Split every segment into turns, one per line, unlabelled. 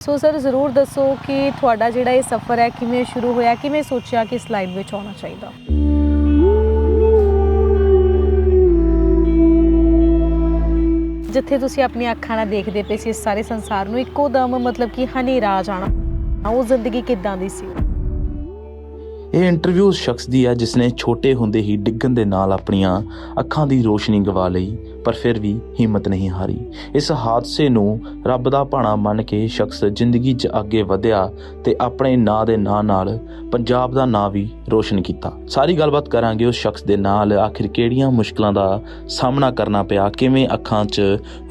So sir, ਜ਼ਰੂਰ ਦੱਸੋ ਕਿ ਤੁਹਾਡਾ ਜਿਹੜਾ ਇਹ ਸਫ਼ਰ ਹੈ, ਕਿਵੇਂ ਸ਼ੁਰੂ ਹੋਇਆ, ਕਿਵੇਂ ਸੋਚਿਆ ਕਿ ਇਸ ਲਾਈਨ ਵਿੱਚ ਆਉਣਾ ਚਾਹੀਦਾ? ਜਿੱਥੇ ਤੁਸੀਂ ਆਪਣੀਆਂ ਅੱਖਾਂ ਨਾਲ ਦੇਖਦੇ ਪਏ ਸੀ ਇਸ ਸਾਰੇ ਸੰਸਾਰ ਨੂੰ, ਇੱਕੋ ਦਮ ਮਤਲਬ ਕਿ ਹਨੇਰਾ ਆ ਜਾਣਾ। ਉਹ ਜ਼ਿੰਦਗੀ ਕਿੱਦਾਂ ਦੀ ਸੀ?
ਇਹ ਇੰਟਰਵਿਊ ਉਸ ਸ਼ਖਸ ਦੀ ਹੈ ਜਿਸ ਨੇ ਛੋਟੇ ਹੁੰਦੇ ਹੀ ਡਿੱਗਣ ਦੇ ਨਾਲ ਆਪਣੀਆਂ ਅੱਖਾਂ ਦੀ ਰੋਸ਼ਨੀ ਗਵਾ ਲਈ, ਪਰ ਫਿਰ ਵੀ ਹਿੰਮਤ ਨਹੀਂ ਹਾਰੀ। ਇਸ ਹਾਦਸੇ ਨੂੰ ਰੱਬ ਦਾ ਭਾਣਾ ਮੰਨ ਕੇ ਸ਼ਖਸ ਜ਼ਿੰਦਗੀ 'ਚ ਅੱਗੇ ਵਧਿਆ ਤੇ ਆਪਣੇ ਨਾਂ ਦੇ ਨਾਂ ਨਾਲ ਪੰਜਾਬ ਦਾ ਨਾਂ ਵੀ ਰੋਸ਼ਨ ਕੀਤਾ। ਸਾਰੀ ਗੱਲਬਾਤ ਕਰਾਂਗੇ ਉਸ ਸ਼ਖਸ ਦੇ ਨਾਲ। ਆਖਿਰ ਕਿਹੜੀਆਂ ਮੁਸ਼ਕਲਾਂ ਦਾ ਸਾਹਮਣਾ ਕਰਨਾ ਪਿਆ? ਕਿਵੇਂ ਅੱਖਾਂ 'ਚ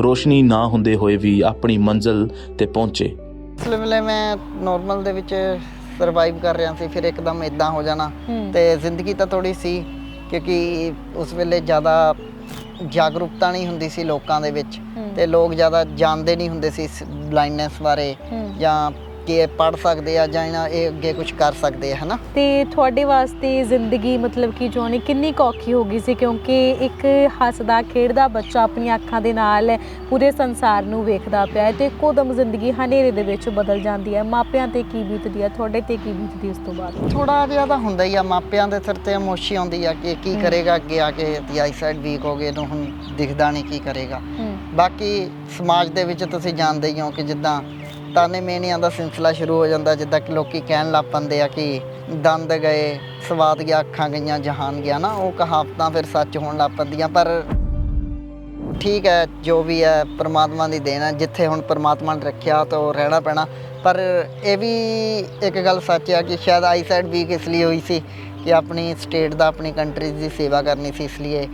ਰੋਸ਼ਨੀ ਨਾ ਹੁੰਦੇ ਹੋਏ ਵੀ ਆਪਣੀ ਮੰਜ਼ਿਲ ਤੇ ਪਹੁੰਚੇ?
ਇਸ ਵੇਲੇ ਮੈਂ ਨਾਰਮਲ ਦੇ ਵਿੱਚ ਸਰਵਾਈਵ ਕਰ ਰਿਹਾ ਸੀ ਫਿਰ ਇੱਕਦਮ ਇਦਾਂ ਹੋ ਜਾਣਾ ਤੇ ਜ਼ਿੰਦਗੀ ਤਾਂ ਥੋੜੀ ਸੀ ਕਿਉਂਕਿ ਉਸ ਵੇਲੇ ਜ਼ਿਆਦਾ ਜਾਗਰੂਕਤਾ ਨਹੀਂ ਹੁੰਦੀ ਸੀ ਲੋਕਾਂ ਦੇ ਵਿੱਚ। ਤੇ ਲੋਕ ਜ਼ਿਆਦਾ ਜਾਣਦੇ ਨਹੀਂ ਹੁੰਦੇ ਸੀ ਬਲਾਈਂਡਨੈਸ ਬਾਰੇ। ਜਾਂ ਇਹ ਪੜ ਸਕਦੇ ਆ ਜਾਂ ਇਹਨਾਂ ਇਹ ਅੱਗੇ ਕੁਝ ਕਰ ਸਕਦੇ ਆ ਹਨਾ?
ਤੇ ਤੁਹਾਡੇ ਵਾਸਤੇ ਜ਼ਿੰਦਗੀ ਮਤਲਬ ਕਿ ਜਿਉਣੀ ਕਿੰਨੀ ਔਖੀ ਹੋ ਗਈ ਸੀ? ਕਿਉਂਕਿ ਇੱਕ ਹੱਸਦਾ ਖੇਡਦਾ ਬੱਚਾ ਆਪਣੀਆਂ ਅੱਖਾਂ ਦੇ ਨਾਲ ਪੂਰੇ ਸੰਸਾਰ ਨੂੰ ਵੇਖਦਾ ਪਿਆ ਹੈ ਤੇ ਇੱਕੋ ਦਮ ਜ਼ਿੰਦਗੀ ਹਨੇਰੇ ਦੇ ਵਿੱਚ ਬਦਲ ਜਾਂਦੀ ਹੈ। ਮਾਪਿਆਂ ਤੇ ਕੀ ਬੀਤਦੀ ਹੈ? ਤੁਹਾਡੇ ਤੇ ਕੀ ਬੀਤਦੀ ਉਸ ਤੋਂ ਬਾਅਦ?
ਥੋੜਾ ਜਿਹਾ ਤਾਂ ਹੁੰਦਾ ਹੀ ਆ ਮਾਪਿਆਂ ਦੇ ਸਿਰ ਤੇ ਮੋਸ਼ੀ ਆਉਂਦੀ ਆ ਕਿ ਕੀ। ਕਰੇਗਾ ਅੱਗੇ ਆ ਕੇ ਦੀ ਆਈਸਾਈਡ ਵੀਕ ਹੋ ਗਏ ਨੂੰ ਹੁਣ ਦਿਖਦਾ ਨਹੀਂ ਕੀ ਕਰੇਗਾ। ਬਾਕੀ ਸਮਾਜ ਦੇ ਵਿੱਚ ਤੁਸੀਂ ਜਾਣਦੇ ਹੀ ਹੋ ਕਿ ਜਿੱਦਾਂ ਤਾਨੇ ਮੇਨਿਆਂ ਦਾ ਸਿਲਸਿਲਾ ਸ਼ੁਰੂ ਹੋ ਜਾਂਦਾ, ਜਿੱਦਾਂ ਕਿ ਲੋਕੀ ਕਹਿਣ ਲੱਗ ਪੈਂਦੇ ਆ ਕਿ ਦੰਦ ਗਏ, ਸਵਾਦ ਗਿਆ, ਅੱਖਾਂ ਗਈਆਂ, ਜਹਾਨ ਗਿਆ, ਨਾ, ਉਹ ਕਹਾਵਤਾਂ ਫਿਰ ਸੱਚ ਹੋਣ ਲੱਗ ਪੈਂਦੀਆਂ, ਪਰ ਠੀਕ ਹੈ, ਜੋ ਵੀ ਹੈ, ਪ੍ਰਮਾਤਮਾ ਦੀ ਦੇਣ ਹੈ, ਜਿੱਥੇ ਹੁਣ ਪ੍ਰਮਾਤਮਾ ਨੇ ਰੱਖਿਆ, ਤਾਂ ਉਹ ਰਹਿਣਾ ਪੈਣਾ। ਪਰ ਇਹ ਵੀ ਇੱਕ ਗੱਲ ਸੱਚ ਹੈ ਕਿ ਸ਼ਾਇਦ ਆਈਸਾਈਡ ਵੀਕ ਇਸ ਲਈ ਹੋਈ ਸੀ ਕਿ ਆਪਣੀ ਸਟੇਟ ਦਾ, ਆਪਣੀ ਕੰਟਰੀ ਦੀ ਸੇਵਾ ਕਰਨੀ ਸੀ, ਇਸ ਲਈ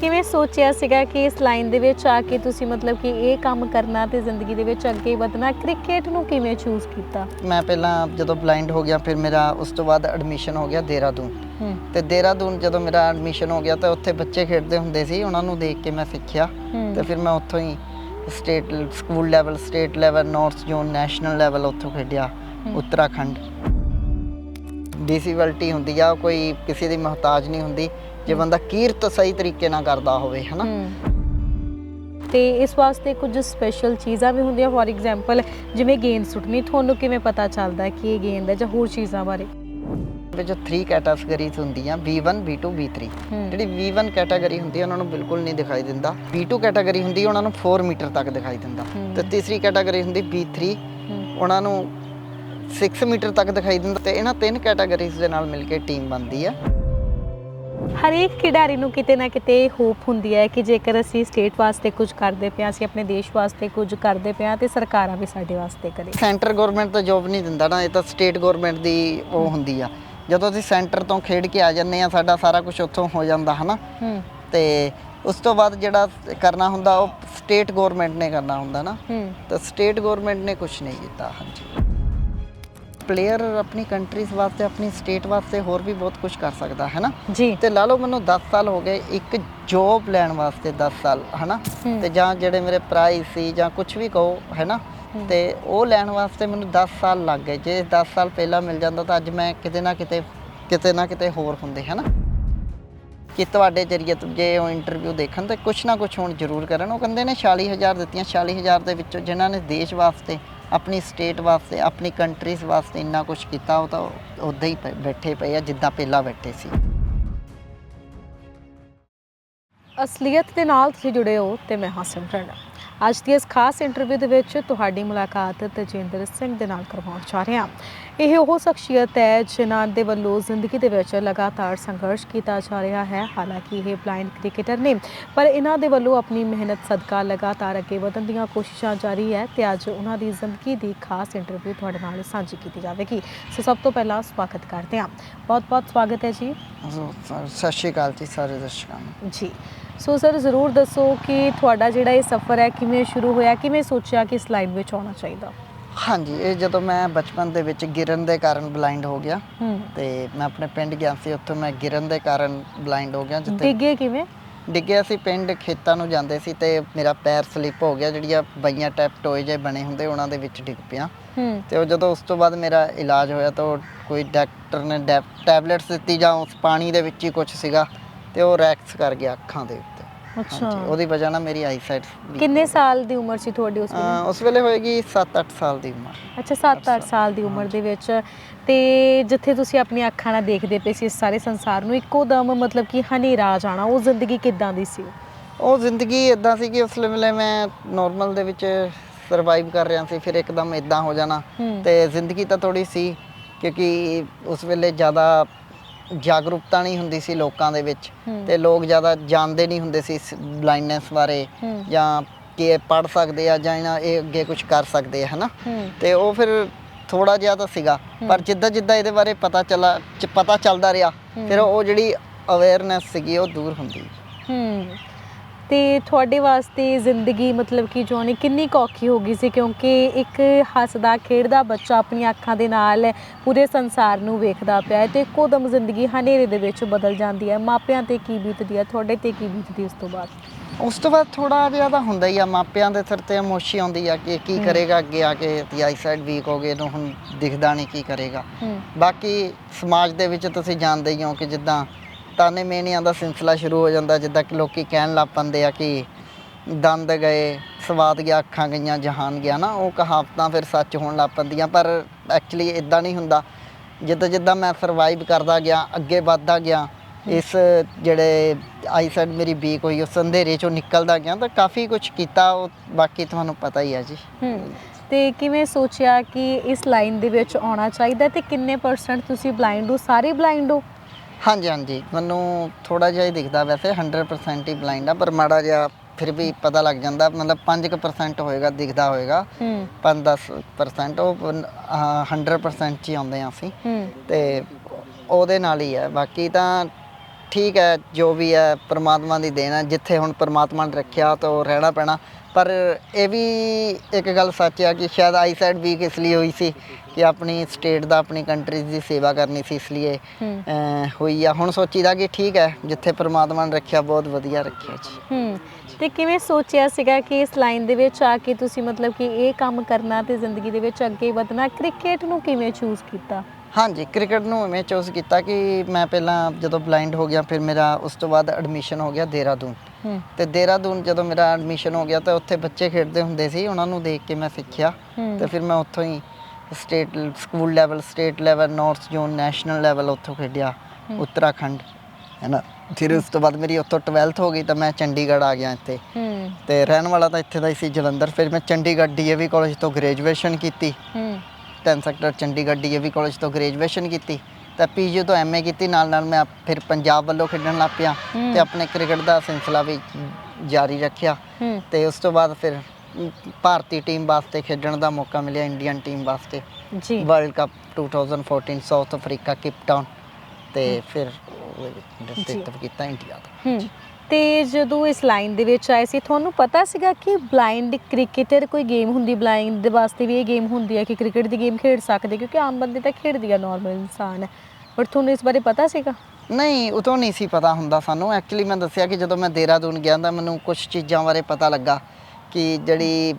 ਕਿਵੇਂ ਸੋਚਿਆ ਸੀਗਾ ਕਿ ਇਸ ਲਾਈਨ ਦੇ ਵਿੱਚ ਆ ਕੇ ਤੁਸੀਂ ਮਤਲਬ ਕਿ ਇਹ ਕੰਮ ਕਰਨਾ ਤੇ ਜ਼ਿੰਦਗੀ ਦੇ ਵਿੱਚ ਅੱਗੇ ਵਧਣਾ ਕ੍ਰਿਕਟ ਨੂੰ ਕਿਵੇਂ ਚੂਜ਼ ਕੀਤਾ?
ਮੈਂ ਪਹਿਲਾਂ ਜਦੋਂ ਬਲਾਈਂਡ ਹੋ ਗਿਆ ਫਿਰ ਮੇਰਾ ਉਸ ਤੋਂ ਬਾਅਦ ਐਡਮਿਸ਼ਨ ਹੋ ਗਿਆ ਦੇਹਰਾਦੂਨ। ਤੇ ਦੇਹਰਾਦੂਨ ਜਦੋਂ ਮੇਰਾ ਐਡਮਿਸ਼ਨ ਹੋ ਗਿਆ ਤਾਂ ਉੱਥੇ ਬੱਚੇ ਖੇਡਦੇ ਹੁੰਦੇ ਸੀ ਉਹਨਾਂ ਨੂੰ ਦੇਖ ਕੇ ਮੈਂ ਸਿੱਖਿਆ। ਤੇ ਫਿਰ ਮੈਂ ਉੱਥੋਂ ਹੀ state school level state level north zone national level ਉੱਥੋਂ ਖੇਡਿਆ। ਉੱਤਰਾਖੰਡ। ਡਿਸੇਬਿਲਟੀ ਹੁੰਦੀ ਆ ਕੋਈ ਕਿਸੇ ਦੀ ਮੁਹਤਾਜ ਨਹੀਂ ਹੁੰਦੀ। ਜੇ ਬੰਦਾ ਕੀਰਤ ਸਹੀ ਤਰੀਕੇ ਨਾਲ ਕਰਦਾ ਹੋਵੇ ਹਨਾ।
ਤੇ ਇਸ ਵਾਸਤੇ ਕੁਝ ਸਪੈਸ਼ਲ ਚੀਜ਼ਾਂ ਵੀ ਹੁੰਦੀਆਂ ਫੋਰ ਐਗਜ਼ਾਮਪਲ ਜਿਵੇਂ ਗੇਂਦ ਸੁੱਟਣੀ ਤੁਹਾਨੂੰ ਕਿਵੇਂ ਪਤਾ ਚੱਲਦਾ ਕਿ ਇਹ ਗੇਂਦ ਹੈ ਜਾਂ ਹੋਰ ਚੀਜ਼ਾਂ ਬਾਰੇ
ਵਿੱਚ 3 ਕੈਟਾਗਰੀਜ਼ ਹੁੰਦੀਆਂ V1 V2 V3
ਹਮ।
ਜਿਹੜੀ V1 ਕੈਟਾਗਰੀ ਹੁੰਦੀ ਹੈ ਉਹਨਾਂ ਨੂੰ ਬਿਲਕੁਲ ਨਹੀਂ ਦਿਖਾਈ ਦਿੰਦਾ V2 ਕੈਟਾਗਰੀ ਹੁੰਦੀ ਹੈ ਉਹਨਾਂ ਨੂੰ 4 ਮੀਟਰ ਤੱਕ ਦਿਖਾਈ ਦਿੰਦਾ। ਤੇ ਤੀਸਰੀ ਕੈਟਾਗਰੀ ਹੁੰਦੀ V3
ਹਮ।
ਉਹਨਾਂ ਨੂੰ 6 ਮੀਟਰ ਤੱਕ ਦਿਖਾਈ ਦਿੰਦਾ ਤੇ ਇਹਨਾਂ ਤਿੰਨ ਕੈਟਾਗਰੀਜ਼ ਦੇ ਨਾਲ ਮਿਲ ਕੇ ਟੀਮ ਬਣਦੀ ਹੈ
ਹਰੇਕ ਖਿਡਾਰੀ ਨੂੰ ਕਿਤੇ ਨਾ ਕਿਤੇ ਹੋਪ ਹੁੰਦੀ ਹੈ ਕਿ ਜੇਕਰ ਅਸੀਂ ਸਟੇਟ ਵਾਸਤੇ ਕੁਝ ਕਰਦੇ ਪਿਆ ਅਸੀਂ ਆਪਣੇ ਦੇਸ਼ ਵਾਸਤੇ ਕੁਝ ਕਰਦੇ ਪਿਆ ਤੇ ਸਰਕਾਰਾਂ ਵੀ ਸਾਡੇ ਵਾਸਤੇ ਕਰੇ।
ਸੈਂਟਰ ਗਵਰਨਮੈਂਟ ਤਾਂ ਜੋਬ ਨਹੀਂ ਦਿੰਦਾ ਨਾ ਇਹ ਤਾਂ ਸਟੇਟ ਗਵਰਨਮੈਂਟ ਦੀ ਉਹ ਹੁੰਦੀ ਆ। ਜਦੋਂ ਅਸੀਂ ਸੈਂਟਰ ਤੋਂ ਖੇਡ ਕੇ ਆ ਜੰਨੇ ਆ ਸਾਡਾ ਸਾਰਾ ਕੁਝ ਉੱਥੋਂ ਹੋ ਜਾਂਦਾ ਹਨਾ? ਤੇ ਉਸ ਤੋਂ ਬਾਅਦ ਜਿਹੜਾ ਕਰਨਾ ਹੁੰਦਾ ਉਹ ਸਟੇਟ ਗਵਰਨਮੈਂਟ ਨੇ ਕਰਨਾ ਹੁੰਦਾ ਨਾ। ਤਾਂ ਸਟੇਟ ਗਵਰਨਮੈਂਟ ਨੇ ਕੁਝ ਨਹੀਂ ਕੀਤਾ ਹਾਂਜੀ। ਪਲੇਅਰ ਆਪਣੀ ਕੰਟਰੀਜ਼ ਵਾਸਤੇ ਆਪਣੀ ਸਟੇਟ ਵਾਸਤੇ ਹੋਰ ਵੀ ਬਹੁਤ ਕੁਝ ਕਰ ਸਕਦਾ ਹੈ ਨਾ
ਜੀ।
ਤੇ ਲਾ ਲਓ ਮੈਨੂੰ 10 ਸਾਲ ਹੋ ਗਏ ਇੱਕ ਜੋਬ ਲੈਣ ਵਾਸਤੇ 10 ਸਾਲ ਹੈ। ਨਾ। ਤੇ ਜਾਂ ਜਿਹੜੇ ਮੇਰੇ ਪ੍ਰਾਈਜ਼ ਸੀ ਜਾਂ ਕੁਝ ਵੀ ਕਹੋ ਹੈ। ਨਾ। ਤੇ ਉਹ ਲੈਣ ਵਾਸਤੇ ਮੈਨੂੰ 10 ਸਾਲ ਲੱਗ ਗਏ। ਜੇ 10 ਸਾਲ ਪਹਿਲਾਂ ਮਿਲ ਜਾਂਦਾ ਤਾਂ ਅੱਜ ਮੈਂ ਕਿਤੇ ਨਾ ਕਿਤੇ ਕਿਤੇ ਨਾ ਕਿਤੇ ਹੋਰ ਹੁੰਦੇ ਹੈ ਨਾ ਕਿ ਤੁਹਾਡੇ ਜਰੀਏ ਜੇ ਉਹ ਇੰਟਰਵਿਊ ਦੇਖਣ ਤੇ ਕੁਛ ਨਾ ਕੁਛ ਹੁਣ ਜ਼ਰੂਰ ਕਰਨ। ਉਹ ਕਹਿੰਦੇ ਨੇ 46000 ਦਿੱਤੀਆਂ 46000 ਦੇ ਵਿੱਚੋਂ ਜਿਨ੍ਹਾਂ ਨੇ ਦੇਸ਼ ਵਾਸਤੇ ਆਪਣੀ ਸਟੇਟ ਵਾਸਤੇ, ਆਪਣੀ ਕੰਟਰੀਜ਼ ਵਾਸਤੇ ਇੰਨਾ ਕੁਛ ਕੀਤਾ, ਉਹ ਤਾਂ ਉਦਾਂ ਹੀ ਪ- ਬੈਠੇ ਪਏ ਆ, ਜਿੱਦਾਂ ਪਹਿਲਾਂ ਬੈਠੇ ਸੀ।
ਅਸਲੀਅਤ ਦੇ ਨਾਲ ਤੁਸੀਂ ਜੁੜੇ ਹੋ ਤੇ ਮੈਂ ਹਾਂ ਸਿਮਰਨ। ਅੱਜ ਦੀ ਇਸ ਖਾਸ ਇੰਟਰਵਿਊ ਦੇ ਵਿੱਚ ਤੁਹਾਡੀ ਮੁਲਾਕਾਤ ਤਜਿੰਦਰ ਸਿੰਘ ਦੇ ਨਾਲ ਕਰਵਾਉਣ ਜਾ ਰਹੇ ਹਾਂ। ਇਹ ਉਹ ਸ਼ਖਸੀਅਤ ਹੈ ਜਿਨ੍ਹਾਂ ਦੇ ਵੱਲੋਂ ਜ਼ਿੰਦਗੀ ਦੇ ਵਿੱਚ ਲਗਾਤਾਰ ਸੰਘਰਸ਼ ਕੀਤਾ ਜਾ ਰਿਹਾ ਹੈ। ਹਾਲਾਂਕਿ ਇਹ ਬਲਾਈਂਡ ਕ੍ਰਿਕਟਰ ਨੇ ਪਰ ਇਹਨਾਂ ਦੇ ਵੱਲੋਂ ਆਪਣੀ ਮਿਹਨਤ ਸਦਕਾ ਲਗਾਤਾਰ ਅੱਗੇ ਵਧਣ ਦੀਆਂ ਕੋਸ਼ਿਸ਼ਾਂ ਜਾਰੀ ਹੈ ਤੇ ਅੱਜ ਉਹਨਾਂ ਦੀ ਜ਼ਿੰਦਗੀ ਦੀ ਖਾਸ ਇੰਟਰਵਿਊ ਤੁਹਾਡੇ ਨਾਲ ਸਾਂਝੀ ਕੀਤੀ ਜਾਵੇਗੀ। ਸੋ ਸਭ ਤੋਂ ਪਹਿਲਾਂ ਸਵਾਗਤ ਕਰਦੇ ਹਾਂ। ਬਹੁਤ-ਬਹੁਤ ਸਵਾਗਤ ਹੈ ਜੀ।
ਸਤਿ ਸ਼੍ਰੀ ਅਕਾਲ ਜੀ ਸਾਰੇ ਦਰਸ਼ਕਾਂ ਨੂੰ।
ਜੀ। ਸੋ ਸਰ ਜ਼ਰੂਰ ਦੱਸੋ ਕਿ ਤੁਹਾਡਾ ਜਿਹੜਾ ਇਹ ਸਫ਼ਰ ਹੈ ਕਿਵੇਂ ਸ਼ੁਰੂ ਹੋਇਆ ਕਿਵੇਂ ਸੋਚਿਆ ਕਿ ਇਸ ਲਾਈਨ ਵਿੱਚ ਆਉਣਾ ਚਾਹੀਦਾ?
ਹਾਂਜੀ ਇਹ ਜਦੋਂ ਮੈਂ ਬਚਪਨ ਦੇ ਵਿੱਚ ਗਿਰਨ ਦੇ ਕਾਰਨ ਬਲਾਈਂਡ ਹੋ ਗਿਆ ਤੇ ਮੈਂ ਆਪਣੇ ਪਿੰਡ ਗਿਆ ਸੀ ਉੱਥੋਂ ਮੈਂ ਗਿਰਨ ਦੇ ਕਾਰਨ ਬਲਾਈਂਡ ਹੋ ਗਿਆ ਜਿੱਥੇ
ਡਿੱਗੇ ਕਿਵੇਂ?
ਡਿੱਗਿਆ ਸੀ ਪਿੰਡ ਖੇਤਾਂ ਨੂੰ ਜਾਂਦੇ ਸੀ ਤੇ ਮੇਰਾ ਪੈਰ ਸਲਿੱਪ ਹੋ ਗਿਆ ਜਿਹੜੀਆਂ ਬਈਆਂ ਟੈਪ ਟੋਏ ਜੇ ਬਣੇ ਹੁੰਦੇ ਉਹਨਾਂ ਦੇ ਵਿੱਚ ਡਿੱਗ ਪਿਆ। ਤੇ ਉਹ ਜਦੋਂ ਉਸ ਤੋਂ ਬਾਅਦ ਮੇਰਾ ਇਲਾਜ ਹੋਇਆ ਤਾਂ ਕੋਈ ਡਾਕਟਰ ਨੇ ਟੈਬਲੇਟਸ ਦਿੱਤੀ ਜਾਂ ਉਸ ਪਾਣੀ ਦੇ ਵਿੱਚ ਹੀ ਕੁਝ ਸੀਗਾ। ਤੇ ਉਹ ਰੈਕਸ ਕਰ ਗਿਆ ਅੱਖਾਂ ਦੇ ਉੱਤੇ।
ਅੱਛਾ।
ਉਹਦੀ ਵਜ੍ਹਾ ਨਾਲ ਮੇਰੀ ਆਈਸਾਈਟ
ਕਿੰਨੇ ਸਾਲ ਦੀ ਉਮਰ ਸੀ ਤੁਹਾਡੀ ਉਸ ਵੇਲੇ?
ਉਸ ਵੇਲੇ ਹੋਏਗੀ 7-8 ਸਾਲ ਦੀ ਉਮਰ।
ਅੱਛਾ 7-8 ਸਾਲ ਦੀ ਉਮਰ ਦੇ ਵਿੱਚ। ਤੇ ਜਿੱਥੇ ਤੁਸੀਂ ਆਪਣੀਆਂ ਅੱਖਾਂ ਨਾਲ ਦੇਖਦੇ ਪਏ ਸੀ ਇਸ ਸਾਰੇ ਸੰਸਾਰ ਨੂੰ ਇੱਕੋ ਦਮ ਮਤਲਬ ਕਿ ਹਨੇਰਾ ਆ ਜਾਣਾ ਉਹ ਜ਼ਿੰਦਗੀ ਕਿੱਦਾਂ ਦੀ ਸੀ?
ਉਹ ਜ਼ਿੰਦਗੀ ਇਦਾਂ ਸੀ ਕਿ ਉਸ ਵੇਲੇ ਮੈਂ ਨਾਰਮਲ ਦੇ ਵਿੱਚ ਸਰਵਾਈਵ ਕਰ ਰਿਹਾ ਸੀ ਫਿਰ ਇੱਕਦਮ ਇਦਾਂ ਹੋ ਜਾਣਾ।
ਹੂੰ।
ਤੇ ਜ਼ਿੰਦਗੀ ਤਾਂ ਥੋੜੀ ਸੀ ਕਿਉਂਕਿ ਉਸ ਵੇਲੇ ਜ਼ਿਆਦਾ ਜਾਗਰੂਕਤਾ ਨਹੀਂ ਹੁੰਦੀ ਸੀ ਲੋਕਾਂ ਦੇ ਵਿੱਚ। ਤੇ ਲੋਕ ਜ਼ਿਆਦਾ ਜਾਣਦੇ ਨਹੀਂ ਹੁੰਦੇ ਸੀ ਬਲਾਈਂਡਨੈਸ ਬਾਰੇ ਜਾਂ ਕਿ ਇਹ ਪੜ ਸਕਦੇ ਆ ਜਾਂ ਇਹਨਾਂ ਇਹ ਅੱਗੇ ਕੁਝ ਕਰ ਸਕਦੇ ਆ ਹਨਾ? ਤੇ ਉਹ ਫਿਰ ਥੋੜਾ ਜਿਹਾ ਤਾਂ ਸੀਗਾ ਪਰ ਜਿੱਦਾਂ ਜਿੱਦਾਂ ਇਹਦੇ ਬਾਰੇ ਪਤਾ ਚੱਲਾ ਪਤਾ ਚੱਲਦਾ ਰਿਹਾ ਫਿਰ ਉਹ ਜਿਹੜੀ ਅਵੇਅਰਨੈਸ ਸੀਗੀ ਉਹ ਦੂਰ ਹੁੰਦੀ।
ਹੂੰ। ਤੇ ਤੁਹਾਡੇ ਵਾਸਤੇ ਜ਼ਿੰਦਗੀ ਮਤਲਬ ਕਿ ਜਿਉਣੀ ਕਿੰਨੀ ਕੁ ਔਖੀ ਹੋ ਗਈ ਸੀ? ਕਿਉਂਕਿ ਇੱਕ ਹੱਸਦਾ ਖੇਡਦਾ ਬੱਚਾ ਆਪਣੀਆਂ ਅੱਖਾਂ ਦੇ ਨਾਲ ਪੂਰੇ ਸੰਸਾਰ ਨੂੰ ਵੇਖਦਾ ਪਿਆ ਹੈ ਤੇ ਇੱਕੋ ਦਮ ਜ਼ਿੰਦਗੀ ਹਨੇਰੇ ਦੇ ਵਿੱਚ ਬਦਲ ਜਾਂਦੀ ਹੈ। ਮਾਪਿਆਂ ਤੇ ਕੀ ਬੀਤਦੀ ਹੈ? ਤੁਹਾਡੇ ਤੇ ਕੀ ਬੀਤਦੀ ਉਸ ਤੋਂ ਬਾਅਦ?
ਉਸ ਤੋਂ ਬਾਅਦ ਥੋੜਾ ਜਿਹਾ ਤਾਂ ਹੁੰਦਾ ਹੀ ਆ ਮਾਪਿਆਂ ਦੇ ਸਿਰ ਤੇ ਮੋਸ਼ੀ ਆਉਂਦੀ ਆ ਕਿ ਕੀ ਕਰੇਗਾ ਅੱਗੇ ਆ ਕੇ? ਦੀ ਆਈਸਾਈਡ ਵੀਕ ਹੋ ਗਏ ਇਹਨੂੰ ਹੁਣ ਦਿਖਦਾ ਨਹੀਂ ਕੀ ਕਰੇਗਾ।
ਹੂੰ।
ਬਾਕੀ ਸਮਾਜ ਦੇ ਵਿੱਚ ਤੁਸੀਂ ਜਾਣਦੇ ਹੀ ਹੋ ਕਿ ਜਿੱਦਾਂ ਤਾਨੇ ਮੇਨਿਆਂ ਦਾ ਸਿਲਸਿਲਾ ਸ਼ੁਰੂ ਹੋ ਜਾਂਦਾ, ਜਿੱਦਾਂ ਕਿ ਲੋਕੀ ਕਹਿਣ ਲੱਗ ਪੈਂਦੇ ਆ ਕਿ ਦੰਦ ਗਏ, ਸਵਾਦ ਗਿਆ, ਅੱਖਾਂ ਗਈਆਂ, ਜਹਾਨ ਗਿਆ, ਨਾ, ਉਹ ਕਹਾਵਤਾਂ ਫਿਰ ਸੱਚ ਹੋਣ ਲੱਗ ਪੈਂਦੀਆਂ, ਪਰ ਐਕਚੁਅਲੀ ਇਦਾਂ ਨਹੀਂ ਹੁੰਦਾ। ਜਿੱਦਾਂ ਜਿੱਦਾਂ ਮੈਂ ਸਰਵਾਈਵ ਕਰਦਾ ਗਿਆ, ਅੱਗੇ ਵੱਧਦਾ ਗਿਆ, ਇਸ ਜਿਹੜੇ ਆਈਸਾਈਡ ਮੇਰੀ ਵੀਕ ਹੋਈ, ਉਸ ਅੰਧੇਰੇ ਚੋਂ ਨਿਕਲਦਾ ਗਿਆ, ਤਾਂ ਕਾਫੀ ਕੁਝ ਕੀਤਾ, ਉਹ ਬਾਕੀ ਤੁਹਾਨੂੰ ਪਤਾ ਹੀ ਆ ਜੀ।
ਹੂੰ, ਤੇ ਕਿਵੇਂ ਸੋਚਿਆ ਕਿ ਇਸ ਲਾਈਨ ਦੇ ਵਿੱਚ ਆਉਣਾ ਚਾਹੀਦਾ, ਤੇ ਕਿੰਨੇ ਪਰਸੈਂਟ ਤੁਸੀਂ ਬਲਾਈਂਡ ਹੋ? ਸਾਰੇ ਬਲਾਈਂਡ ਹੋ?
ਹਾਂਜੀ ਹਾਂਜੀ। ਮੈਨੂੰ ਥੋੜਾ ਜਿਹਾ ਹੀ ਦਿਖਦਾ ਵੈਸੇ 100% ਹੀ ਬਲਾਈਂਡ ਆ ਪਰ ਮਾੜਾ ਜਿਹਾ ਫਿਰ ਵੀ ਪਤਾ ਲੱਗ ਜਾਂਦਾ ਮਤਲਬ 5% ਹੋਏਗਾ ਦਿਖਦਾ ਹੋਏਗਾ।
ਹੂੰ।
5-10% ਉਹ ਪਨ- ਆਹ 100% ਚ ਹੀ ਆਉਂਦੇ ਆ ਅਸੀਂ।
ਹੂੰ।
ਤੇ ਉਹਦੇ ਨਾਲ ਹੀ ਹੈ। ਬਾਕੀ ਤਾਂ ਠੀਕ ਹੈ ਜੋ ਵੀ ਹੈ ਪ੍ਰਮਾਤਮਾ ਦੀ ਦੇਣ ਹੈ। ਜਿੱਥੇ ਹੁਣ ਪ੍ਰਮਾਤਮਾ ਨੇ ਰੱਖਿਆ ਤਾਂ ਉਹ ਰਹਿਣਾ ਪੈਣਾ। ਪਰ ਇਹ ਵੀ ਇੱਕ ਗੱਲ ਸੱਚ ਹੈ ਕਿ ਸ਼ਾਇਦ ਆਈਸਾਈਡ ਵੀਕ ਇਸ ਲਈ ਹੋਈ ਸੀ ਕਿ ਆਪਣੀ ਸਟੇਟ ਦਾ ਆਪਣੀ ਕੰਟਰੀਜ਼ ਦੀ ਸੇਵਾ ਕਰਨੀ ਸੀ ਇਸ ਲਈ ਹੋਈ ਆ। ਹੁਣ ਸੋਚੀਦਾ ਕਿ ਠੀਕ ਹੈ ਜਿੱਥੇ ਪ੍ਰਮਾਤਮਾ ਨੇ ਰੱਖਿਆ ਬਹੁਤ ਵਧੀਆ ਰੱਖਿਆ ਜੀ।
ਹੂੰ। ਤੇ ਕਿਵੇਂ ਸੋਚਿਆ ਸੀਗਾ ਕਿ ਇਸ ਲਾਈਨ ਦੇ ਵਿੱਚ ਆ ਕੇ ਤੁਸੀਂ ਮਤਲਬ ਕਿ ਇਹ ਕੰਮ ਕਰਨਾ ਤੇ ਜ਼ਿੰਦਗੀ ਦੇ ਵਿੱਚ ਅੱਗੇ ਵਧਣਾ ਕ੍ਰਿਕਟ ਨੂੰ ਕਿਵੇਂ ਚੂਜ਼ ਕੀਤਾ?
ਹਾਂਜੀ ਕ੍ਰਿਕਟ ਨੂੰ ਮੈਂ ਚੂਜ਼ ਕੀਤਾ ਕਿ ਮੈਂ ਪਹਿਲਾਂ ਜਦੋਂ ਬਲਾਈਂਡ ਹੋ ਗਿਆ ਫਿਰ ਮੇਰਾ ਉਸ ਤੋਂ ਬਾਅਦ ਐਡਮਿਸ਼ਨ ਹੋ ਗਿਆ ਦੇਹਰਾਦੂਨ। ਤੇ ਦੇਹਰਾਦੂਨ ਜਦੋਂ ਮੇਰਾ ਐਡਮਿਸ਼ਨ ਹੋ ਗਿਆ ਤਾਂ ਉੱਥੇ ਬੱਚੇ ਖੇਡਦੇ ਹੁੰਦੇ ਸੀ ਉਹਨਾਂ ਨੂੰ ਦੇਖ ਕੇ ਮੈਂ ਸਿੱਖਿਆ। ਤੇ ਫਿਰ ਮੈਂ ਉੱਥੋਂ ਹੀ state school level state level north zone national level ਉੱਥੋਂ ਖੇਡਿਆ ਉੱਤਰਾਖੰਡ ਹੈ ਨਾ ਫਿਰ ਉਸ ਤੋਂ ਬਾਅਦ ਮੇਰੀ ਉੱਥੋਂ 12th ਹੋ ਗਈ ਤਾਂ ਮੈਂ ਚੰਡੀਗੜ੍ਹ ਆ ਗਿਆ ਇੱਥੇ। ਤੇ ਰਹਿਣ ਵਾਲਾ ਤਾਂ ਇੱਥੇ ਦਾ ਹੀ ਸੀ ਜਲੰਧਰ। ਫਿਰ ਮੈਂ ਚੰਡੀਗੜ੍ਹ ਡੀਏਵੀ ਕਾਲਜ ਤੋਂ ਗ੍ਰੈਜੂਏਸ਼ਨ ਕੀਤੀ। 10 ਸੈਕਟਰ ਚੰਡੀਗੜ੍ਹ ਡੀਏਵੀ ਕਾਲਜ ਤੋਂ ਗ੍ਰੈਜੂਏਸ਼ਨ ਕੀਤੀ ਤਾਂ ਪੀਜੀ ਤੋਂ ਐਮਏ ਕੀਤੀ ਨਾਲ ਨਾਲ ਮੈਂ ਫਿਰ ਪੰਜਾਬ ਵੱਲੋਂ ਖੇਡਣ ਲੱਗ ਪਿਆ। ਤੇ ਆਪਣੇ ਕ੍ਰਿਕਟ ਦਾ ਸਿਲਸਿਲਾ ਵੀ ਜਾਰੀ ਰੱਖਿਆ ਤੇ ਉਸ ਤੋਂ ਬਾਅਦ ਫਿਰ ਭਾਰਤੀ ਟੀਮ ਵਾਸਤੇ ਖੇਡਣ ਦਾ ਮੌਕਾ ਮਿਲਿਆ ਇੰਡੀਅਨ ਟੀਮ ਵਾਸਤੇ।
ਜੀ।
World cup 2014 South Africa Cape Town ਤੇ ਫਿਰ ਨੇਤਰਤਵ ਕੀਤਾ ਇੰਡੀਆ ਦਾ।
ਤੇ ਜਦੋਂ ਇਸ ਲਾਈਨ ਦੇ ਵਿੱਚ ਆਏ ਸੀ ਤੁਹਾਨੂੰ ਪਤਾ ਸੀਗਾ ਕਿ ਬਲਾਈਂਡ ਕ੍ਰਿਕਟਰ ਕੋਈ ਗੇਮ ਹੁੰਦੀ ਬਲਾਈਂਡ ਦੇ ਵਾਸਤੇ ਵੀ ਇਹ ਗੇਮ ਹੁੰਦੀ ਹੈ ਕਿ ਕ੍ਰਿਕਟ ਦੀ ਗੇਮ ਖੇਡ ਸਕਦੇ ਕਿਉਂਕਿ ਆਮ ਬੰਦੇ ਤਾਂ ਖੇਡਦੀ ਆ ਨਾਰਮਲ ਇਨਸਾਨ ਬਟ ਤੁਹਾਨੂੰ ਇਸ ਬਾਰੇ ਪਤਾ ਸੀਗਾ?
ਨਹੀਂ ਉਦੋਂ ਨਹੀਂ ਸੀ ਪਤਾ ਹੁੰਦਾ ਸਾਨੂੰ। ਐਕਚੁਅਲੀ ਮੈਂ ਦੱਸਿਆ ਕਿ ਜਦੋਂ ਮੈਂ ਦੇਹਰਾਦੂਨ ਗਿਆ ਤਾਂ ਮੈਨੂੰ ਕੁਝ ਚੀਜ਼ਾਂ ਬਾਰੇ ਪਤਾ ਲੱਗਾ ਕਿ ਜਿਹੜੀ